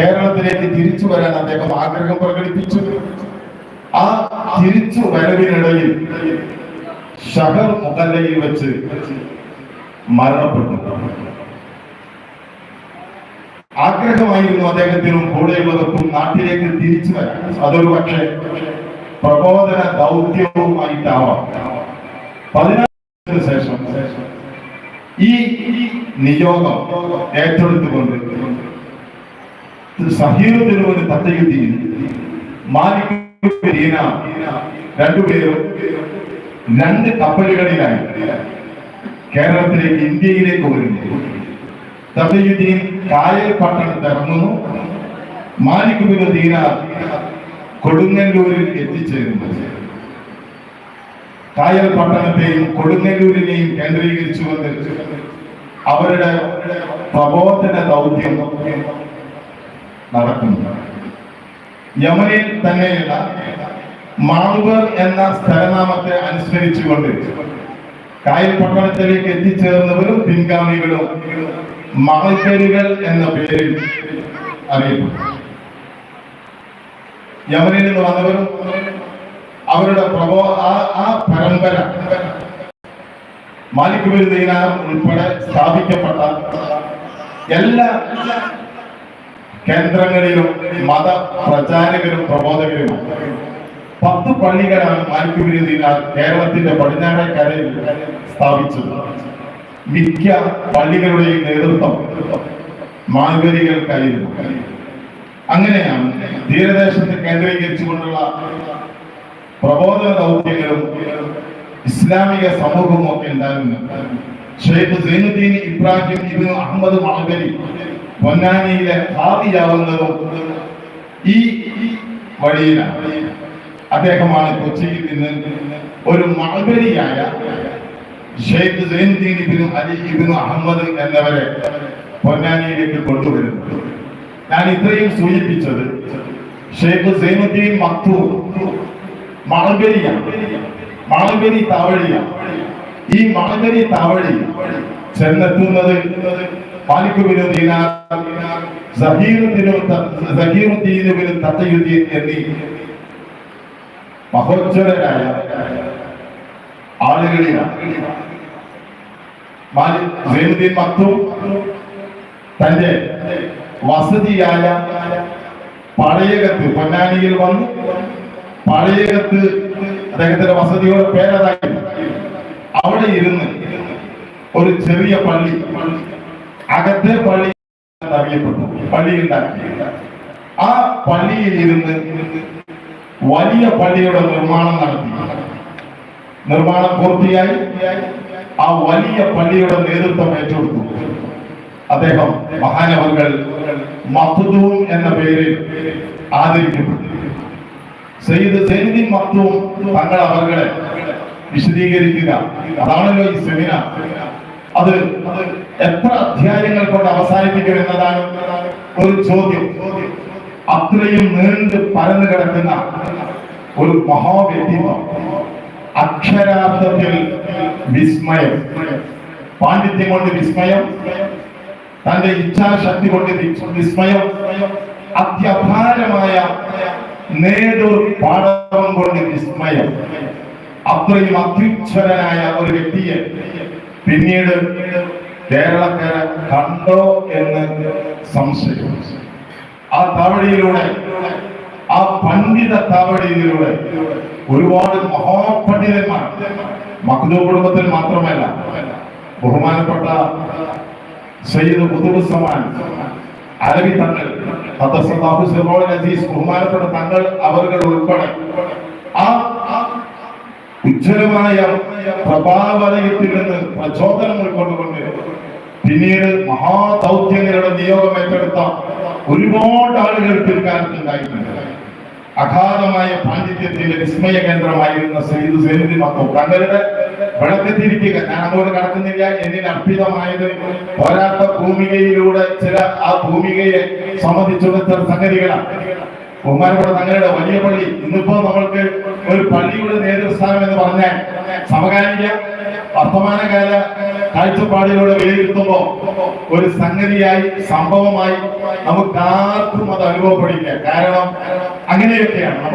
കേരളത്തിലേക്ക് തിരിച്ചു വരാൻ അദ്ദേഹം ആഗ്രഹം പ്രകടിപ്പിച്ചു. ആ തിരിച്ചു വരവിനിടയിൽ ഷഹർ മുഹല്ലയിൽ വെച്ച് മരണപ്പെട്ടു. ആഗ്രഹമായിരുന്നു അദ്ദേഹത്തിനും കൂടെയുള്ളവർക്കും നാട്ടിലേക്ക് തിരിച്ചു വരാൻ. അതൊരു പക്ഷേ പ്രബോധന ദൗത്യവുമായിട്ടാവാം. പതിനാറിന് ശേഷം ഈ നിയോഗം ഏറ്റെടുത്തുകൊണ്ട് സഹീറത്തിന് ഒരു തത്തയുദ്ദീൻ മാലിക് രണ്ടുപേരും രണ്ട് കപ്പലുകളിലായി കേരളത്തിലേക്ക് ഇന്ത്യയിലേക്ക് വരുന്നു തത്തയുദ്ദീൻ കായൽ ഇറങ്ങുന്നു കൊടുങ്ങല്ലൂരിൽ എത്തിച്ചേരുന്നു. കായൽ പട്ടണത്തെയും കൊടുങ്ങല്ലൂരിനെയും കേന്ദ്രീകരിച്ചുകൊണ്ട് അവരുടെ പ്രബോധന ദൗത്യം നടക്കുന്നു. യമനിൽ തന്നെയുള്ള മാൾവർ എന്ന സ്ഥലനാമത്തെ അനുസ്മരിച്ചുകൊണ്ട് കായൽ പട്ടണത്തിലേക്ക് എത്തിച്ചേർന്നവരും പിൻഗാമികളും മാൾക്കരുകൾ എന്ന പേരിൽ അറിയപ്പെട്ടു യമനിൽ നിന്ന് വന്നവരും അവരുടെ പ്രബോ ആ പരമ്പര മാലിക്കുപരി ദീനാർ ഉൾപ്പെടെ സ്ഥാപിക്കപ്പെട്ട എല്ലാ കേന്ദ്രങ്ങളിലും മത പ്രചാരകരും പ്രബോധകരും പത്ത് പള്ളികളാണ് മാലിക് ബിൻ ദീനാർ കേരളത്തിന്റെ പടിഞ്ഞാറേക്കരയിൽ സ്ഥാപിച്ചത്. മിക്ക പള്ളികളുടെയും നേതൃത്വം മാൽവരികൾക്കായിരുന്നു അങ്ങനെയാണ് തീരദേശത്തെ കേന്ദ്രീകരിച്ചുകൊണ്ടുള്ള പ്രബോധന ദൗത്യങ്ങളും ഇസ്ലാമിക സമൂഹവും ഒക്കെ ഉണ്ടായിരുന്നു ഷെയ്ഖ് സൈനുദ്ദീൻ ഇബ്രാഹിം ഇബ്നു അഹമ്മദ് മഹബരി പൊന്നാനിയിലെ ഭാവിയാവുന്നതും ഈ വഴിയിലാണ്. അദ്ദേഹമാണ് കൊച്ചിയിൽ നിന്ന് ഒരു മഹബരിയായ ഷെയ്ഖ് സൈനുദ്ദീൻ ഇബ്നു അലി ഇബ്നു അഹമ്മദ് എന്നവരെ പൊന്നാനിയിലേക്ക് കൊണ്ടുവരുന്നത് ഞാൻ ഇത്രയും സൂചിപ്പിച്ചത് ഷെയ്ഖ് സൈനുദ്ദീൻ മക്തൂർ മണൽബരിയാണ് മൾബരി താവഴിയാണ് ഈ മൾബരി താവഴി ചെന്നെത്തുന്നത് എന്നീ മഹോജ്വലരായ ആളുകളിലാണ് സൈനുദ്ദീൻ മക്തൂം തന്റെ വസതിയായ പഴയകത്ത് പൊന്നാനിയിൽ വന്ന് പഴയകത്ത് അദ്ദേഹത്തിന്റെ വസതിയുടെ പേരതായി അവിടെ ഇരുന്ന് ഒരു ചെറിയ പള്ളി അകത്തെ പള്ളി അറിയപ്പെട്ടു പള്ളി ആ പള്ളിയിൽ ഇരുന്ന് വലിയ പള്ളിയുടെ നിർമ്മാണം നടത്തി. നിർമ്മാണം പൂർത്തിയായി. ആ വലിയ പള്ളിയുടെ നേതൃത്വം ഏറ്റെടുത്തു. അദ്ദേഹം മഹാനവങ്ങൾ മഹ്ദൂം എന്ന പേരിൽ ആദരിക്കപ്പെട്ടു. സയ്യിദ് സൈനുദ്ദീൻ മക്തൂം തങ്ങൾ അവരുടെ വിശദീകരിക്കുക. അതാണല്ലോ ഈ സെമിനാർ അത് എത്ര അധ്യായങ്ങൾ കൊണ്ട് അവസാനിപ്പിക്കും എന്നതാണ് ഒരു ചോദ്യം. അത്രയും നീണ്ട് പരന്നു കിടക്കുന്ന ഒരു മഹാവ്യക്തിത്വം. അക്ഷരാർത്ഥത്തിൽ വിസ്മയം. പാണ്ഡിത്യം കൊണ്ട് വിസ്മയം. തന്റെ ഇച്ഛാശക്തി കൊണ്ട് വിസ്മയം. അത്യപാരമായ പാഠം കൊണ്ട് വിസ്മയം. അത്രയും അത്യുച്ഛരനായ ഒരു വ്യക്തിയെ പിന്നീട് കേരളക്കാരെ കണ്ടോ എന്ന് സംശയം. ആ താവടിയിലൂടെ ആ പണ്ഡിത താവടിയിലൂടെ ഒരുപാട് മഹാപണ്ഡിതന്മാർ മക്തൂ കുടുംബത്തിൽ മാത്രമല്ല ബഹുമാനപ്പെട്ട സയ്യിദ് കുതുബുസമാൻ അരബി തങ്ങൾ ബഹുമാനപ്പെട്ട തങ്ങൾ അവർ ഉൾപ്പെടെ ഉജ്ജ്വലമായ പ്രഭാവലയത്തിൽ നിന്ന് പ്രചോദനം ഉൾക്കൊണ്ടുകൊണ്ട് പിന്നീട് മഹാദൗത്യങ്ങളുടെ നിയോഗം ഏറ്റെടുത്ത ഒരുപാട് ആളുകൾ പിൽക്കാലത്ത് ഉണ്ടായിട്ടുണ്ട് അഗാധമായ പാണ്ഡിത്യത്തിന്റെ വിസ്മയ കേന്ദ്രമായിരുന്ന സയ്യിദ് സൈനുദ്ദീൻ മക്കം തങ്ങളുടെ വിളക്കത്തിരിക്കുക ഞാൻ അങ്ങോട്ട് കടക്കുന്നില്ല. എന്നിൽ അർപ്പിതമായത് പോരാത്ത ഭൂമികയിലൂടെ ചില ആ ഭൂമികയെ സംബന്ധിച്ചുള്ള ചില സംഗതികളാണ്. ബഹുമാനപ്പെട്ട തങ്ങളുടെ വലിയ പള്ളി. ഇന്നിപ്പോ നമ്മൾക്ക് ഒരു പള്ളിയുടെ നേതൃസ്ഥാനം എന്ന് പറഞ്ഞാൽ സമകാലിക വർത്തമാനകാല കാഴ്ചപ്പാടിലൂടെ വിലയിരുത്തുമ്പോൾ ഒരു സംഗതിയായി സംഭവമായി നമുക്ക് ആർക്കും അത് അനുഭവപ്പെടില്ല. കാരണം അങ്ങനെയൊക്കെയാണ്.